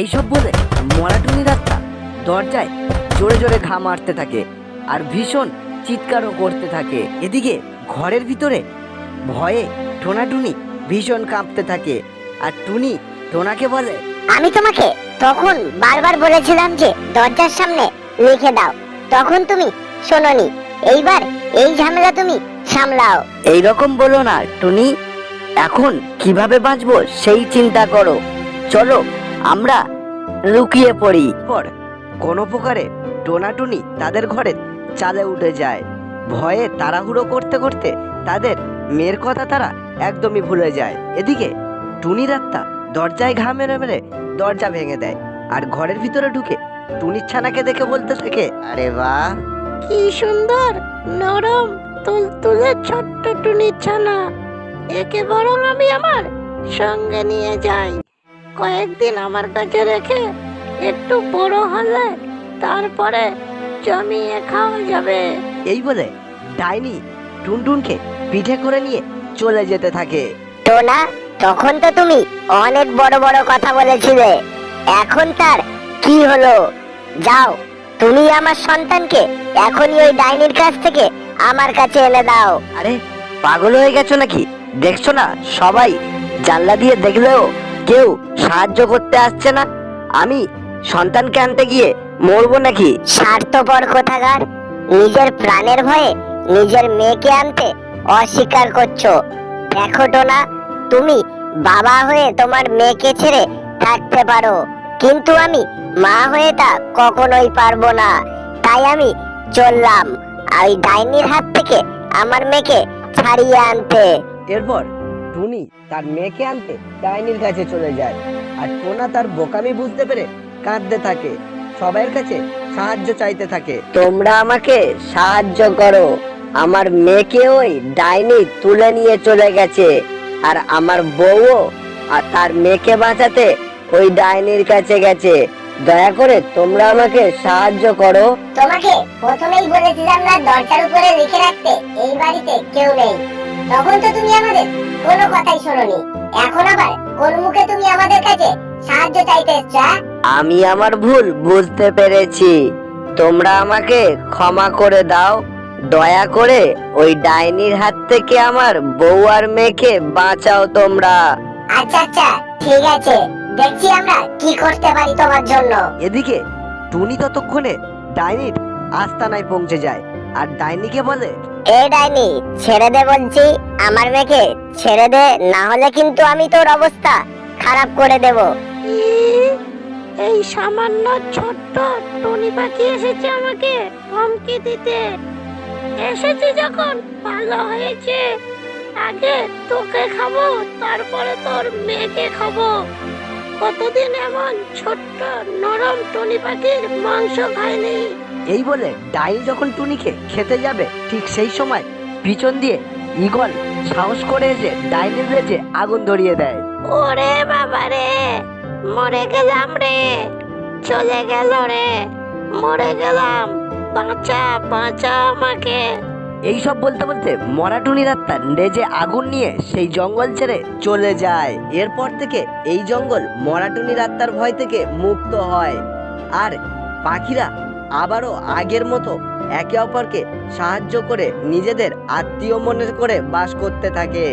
এইসব বলে মরাটুনি রাস্তা দরজায় জোরে জোরে ঘা মারতে থাকে আর ভীষণ চিৎকারও করতে থাকে। এদিকে ঘরের ভিতরে ভয়ে টোনাটুনি ভীষণ কাঁপতে থাকে আর টুনি টোনাকে বলে আমি তোমাকে তখন বারবার বলেছিলাম যে দরজার সামনে লিখে দাও। তখন তুমি শোনোনি এইবার এই ঝামেলা তুমি সামলাও। এই রকম বলো না টুনি এখন কীভাবে বাঁচবো সেই চিন্তা করো। চলো আমরা লুকিয়ে পড়ি। পর কোনো প্রকারে টোনাটুনি তাদের ঘরে চালে উঠে যায়। ভয়ে তাড়াহুড়ো করতে করতে তাদের মেয়ের কথা তারা একদমই ভুলে যায়। এদিকে টুনি রাত্তা দরজায় ঘা মেরে মেরে দরজা ভেঙে দেয় আর ঘরের ভিতরে ঢুকে টুনির ছানাকে দেখে বলতে থাকে, আরে বাহ, কি সুন্দর, নরম, তুলতুলে ছোট্ট টুনির ছানা। একে বরং আমি আমার সঙ্গে নিয়ে যাই। কয়েকদিন আমার কাছে রেখে একটু বড় হলে তারপরে জমিয়ে খাওয়া যাবে। এই বলে ডাইনি টুনটুনকে পিঠে করে নিয়ে চলে যেতে থাকে। টোনা তখন তো তুমি অনেক বড় বড় কথা বলেছিলে। এখন তার কি হলো? যাও তুমি আমার সন্তানকে এখনই ওই ডাইনির কাছ থেকে আমার কাছে এনে দাও। আরে পাগল হয়ে গেছো নাকি? দেখছ না সবাই জানলা দিয়ে দেখলেও কেউ সাহায্য করতে আসছে না। আমি সন্তানকে আনতে গিয়ে মরবো নাকি? স্বার্থপর কোথাকার? নিজের প্রাণের ভয়ে নিজের মেয়েকে আনতে অস্বীকার করছ। দেখো টোনা তুমি বাবা হয়ে তোমার মেয়েকে ছেড়ে থাকতে পারো। কিন্তু আমি মা হয়ে তা কখনোই পারব না। তাই আমি চললাম আর ওই ডাইনির হাত থেকে আমার মেয়েকে ছাড়িয়ে আনতে। এরপর টুনি তার মেয়েকে আনতে ডাইনির কাছে চলে যায়। আর টোনা তার বোকামি বুঝতে পেরে কাঁদতে থাকে। সবাইয়ের কাছে সাহায্য চাইতে থাকে। তোমরা আমাকে সাহায্য করো। আমার মেয়েকে ওই ডাইনি তুলে নিয়ে চলে গেছে। আর আমার বউও আর তার মেয়েকে বাঁচাতে ওই ডাইনির কাছে গেছে। দয়া করে তোমরা আমাকে সাহায্য করো। তোমাকে প্রথমেই বলেছিলাম না দরজার উপরে লিখে রাখতে। এই বাড়িতে কেউ নেই। তখন তো তুমি আমাদের কোনো কথাই শোনোনি। এখন আবার কোন মুখে তুমি আমাদের কাছে সাহায্য চাইতে এসছো? আমি আমার ভুল বুঝতে পেরেছি। তোমরা আমাকে ক্ষমা করে দাও। দয়া করে ওই ডাইনির হাত থেকে আমার বউ আর মেয়েকে বাঁচাও তোমরা। আচ্ছা আচ্ছা ঠিক আছে। দেখছি আমরা কি করতে পারি তোমার জন্য। এদিকে টুনি ততক্ষণে ডাইনির আস্তানায় পৌঁছে যায়। আর ডাইনিকে বলে এ ডাইনি, ছেড়ে দে বলছি, আমার মেয়েকে ছেড়ে দে, না হলে কিন্তু আমি তোর অবস্থা খারাপ করে দেব। এই সামান্য ছোট্ট টনি পাখি এসেছে আমাকে ধমকি দিতে। এসেছি যখন, ভালো হয়েছে। আগে তোকে খাব, তারপরে তোর মেয়েকে খাব। কতদিন এমন ছোট্ট নরম টনি পাখির মাংস খাইনি? এই বলে ডাইল যখন টুনিকে খেতে যাবে ঠিক সেই সময় পিছন দিয়ে ইগল সাহস করে এসে ডাইনির লেজে আগুন ধরিয়ে দেয়। ওরে বাবা রে মরে গেলাম রে চলে গেল রে মরে গেলাম বাঁচা বাঁচা আমাকে। এইসব বলতে বলতে মরাটুনি রাত্তার লেজে আগুন নিয়ে সেই জঙ্গল ছেড়ে চলে যায়। এরপর থেকে এই জঙ্গল মরাটুনি রাত্তার ভয় থেকে মুক্ত হয়। আর পাখিরা আবারও আগের মতো একে অপরকে সাহায্য করে নিজেদের আত্মীয় মনে করে বাস করতে থাকে।